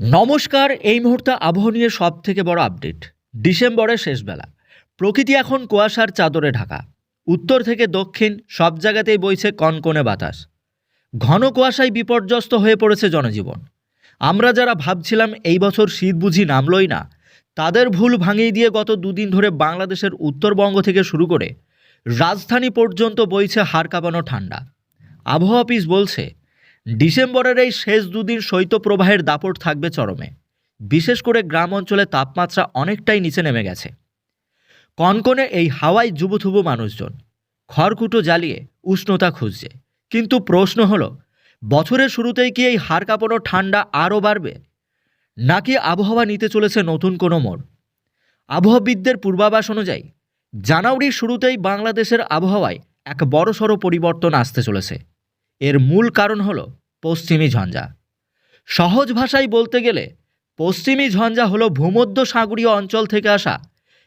নমস্কার, এই মুহূর্তে আবহাওয়া নিয়ে সব থেকে বড় আপডেট। ডিসেম্বরের শেষবেলা প্রকৃতি এখন কুয়াশার চাদরে ঢাকা। উত্তর থেকে দক্ষিণ, সব জায়গাতেই বইছে কনকনে বাতাস। ঘন কুয়াশায় বিপর্যস্ত হয়ে পড়েছে জনজীবন। আমরা যারা ভাবছিলাম এই বছর শীত বুঝি নামলই না, তাদের ভুল ভাঙিয়ে দিয়ে গত দুদিন ধরে বাংলাদেশের উত্তরবঙ্গ থেকে শুরু করে রাজধানী পর্যন্ত বইছে হাড় কাঁপানো ঠান্ডা। আবহাওয়া অফিস বলছে ডিসেম্বরের এই শেষ দুদিন শৈত্যপ্রবাহের দাপট থাকবে চরমে। বিশেষ করে গ্রাম অঞ্চলে তাপমাত্রা অনেকটাই নিচে নেমে গেছে। কনকনে এই হাওয়ায় যুবথুবু মানুষজন। খড়কুটো জ্বালিয়ে উষ্ণতা খুঁজছে। কিন্তু প্রশ্ন হলো, বছরের শুরুতেই কি এই হাড় কাঁপানো ঠান্ডা আরও বাড়বে? নাকি আবহাওয়া নিতে চলেছে নতুন কোনো মোড়? আবহাওয়াবিদদের পূর্বাভাস অনুযায়ী জানুয়ারির শুরুতেই বাংলাদেশের আবহাওয়ায় এক বড়সড় পরিবর্তন আসতে চলেছে। এর মূল কারণ হলো পশ্চিমী ঝঞ্ঝা। সহজ ভাষায় বলতে গেলে, পশ্চিমী ঝঞ্ঝা হলো ভূমধ্য সাগরীয় অঞ্চল থেকে আসা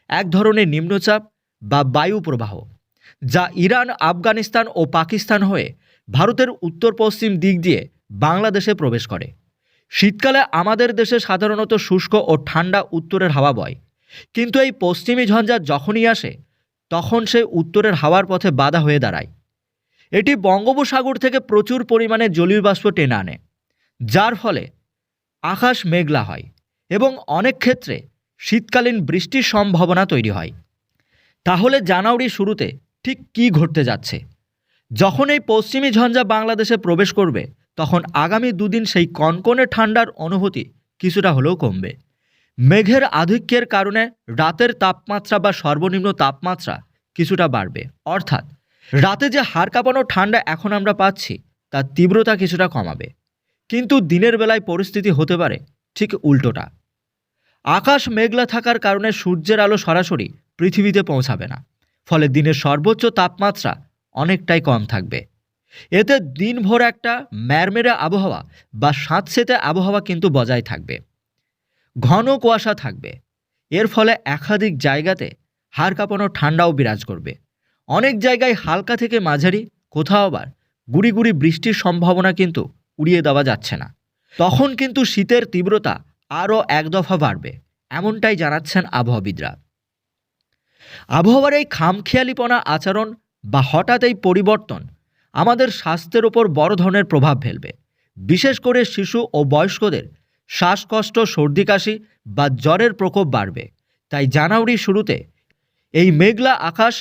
এক ধরনের নিম্নচাপ বা বায়ু প্রবাহ, যা ইরান, আফগানিস্তান ও পাকিস্তান হয়ে ভারতের উত্তর পশ্চিম দিক দিয়ে বাংলাদেশে প্রবেশ করে। শীতকালে আমাদের দেশে সাধারণত শুষ্ক ও ঠান্ডা উত্তরের হাওয়া বয়। কিন্তু এই পশ্চিমী ঝঞ্ঝা যখনই আসে, তখন সে উত্তরের হাওয়ার পথে বাধা হয়ে দাঁড়ায়। এটি বঙ্গোপসাগর থেকে প্রচুর পরিমাণে জলীয় বাষ্প টেনে আনে, যার ফলে আকাশ মেঘলা হয় এবং অনেক ক্ষেত্রে শীতকালীন বৃষ্টির সম্ভাবনা তৈরি হয়। তাহলে জানুয়ারি শুরুতে ঠিক কী ঘটতে যাচ্ছে? যখন এই পশ্চিমী ঝঞ্ঝা বাংলাদেশে প্রবেশ করবে, তখন আগামী দুদিন সেই কনকনে ঠান্ডার অনুভূতি কিছুটা হলেও কমবে। মেঘের আধিক্যের কারণে রাতের তাপমাত্রা বা সর্বনিম্ন তাপমাত্রা কিছুটা বাড়বে। অর্থাৎ রাতে যে হাড় কাঁপানো ঠান্ডা এখন আমরা পাচ্ছি, তার তীব্রতা কিছুটা কমাবে। কিন্তু দিনের বেলায় পরিস্থিতি হতে পারে ঠিক উল্টোটা। আকাশ মেঘলা থাকার কারণে সূর্যের আলো সরাসরি পৃথিবীতে পৌঁছাবে না, ফলে দিনের সর্বোচ্চ তাপমাত্রা অনেকটাই কম থাকবে। এতে দিনভর একটা ম্যারমেরে আবহাওয়া বা সাঁতসেতে আবহাওয়া কিন্তু বজায় থাকবে। ঘন কুয়াশা থাকবে। এর ফলে একাধিক জায়গাতে হাড় কাঁপানো ঠান্ডাও বিরাজ করবে। অনেক জায়গায় হালকা থেকে মাঝারি, কোথাও আবার গুড়ি গুড়ি বৃষ্টির সম্ভাবনা কিন্তু উড়িয়ে দেওয়া যাচ্ছে না। তখন কিন্তু শীতের তীব্রতা আরও এক দফা বাড়বে, এমনটাই জানাচ্ছেন আবহাওয়াবিদরা। আবহাওয়ার এই খামখেয়ালিপনা আচরণ বা হঠাৎ এই পরিবর্তন আমাদের স্বাস্থ্যের ওপর বড় ধরনের প্রভাব ফেলবে। বিশেষ করে শিশু ও বয়স্কদের শ্বাসকষ্ট, সর্দি কাশি বা জ্বরের প্রকোপ বাড়বে। তাই জানুয়ারির শুরুতে এই মেঘলা আকাশ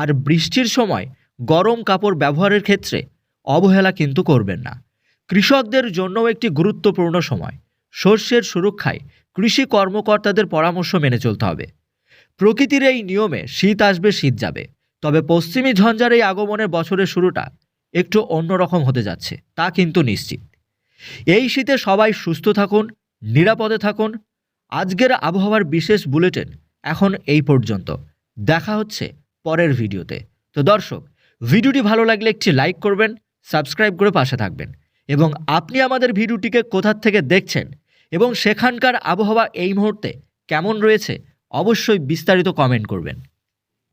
আর বৃষ্টির সময় গরম কাপড় ব্যবহারের ক্ষেত্রে অবহেলা কিন্তু করবেন না। কৃষকদের জন্যও একটি গুরুত্বপূর্ণ সময়। শস্যের সুরক্ষায় কৃষি কর্মকর্তাদের পরামর্শ মেনে চলতে হবে। প্রকৃতির এই নিয়মে শীত আসবে, শীত যাবে। তবে পশ্চিমী ঝঞ্ঝার এই আগমনের বছরের শুরুটা একটু অন্যরকম হতে যাচ্ছে, তা কিন্তু নিশ্চিত। এই শীতে সবাই সুস্থ থাকুন, নিরাপদে থাকুন। আজকের আবহাওয়ার বিশেষ বুলেটিন এখন এই পর্যন্ত। দেখা হচ্ছে পরের ভিডিওতে। তো দর্শক, ভিডিওটি ভালো লাগলে একটি লাইক করবেন, সাবস্ক্রাইব করে পাশে থাকবেন এবং আপনি আমাদের ভিডিওটিকে কোথার থেকে দেখছেন এবং সেখানকার আবহাওয়া এই মুহূর্তে কেমন রয়েছে অবশ্যই বিস্তারিত কমেন্ট করবেন।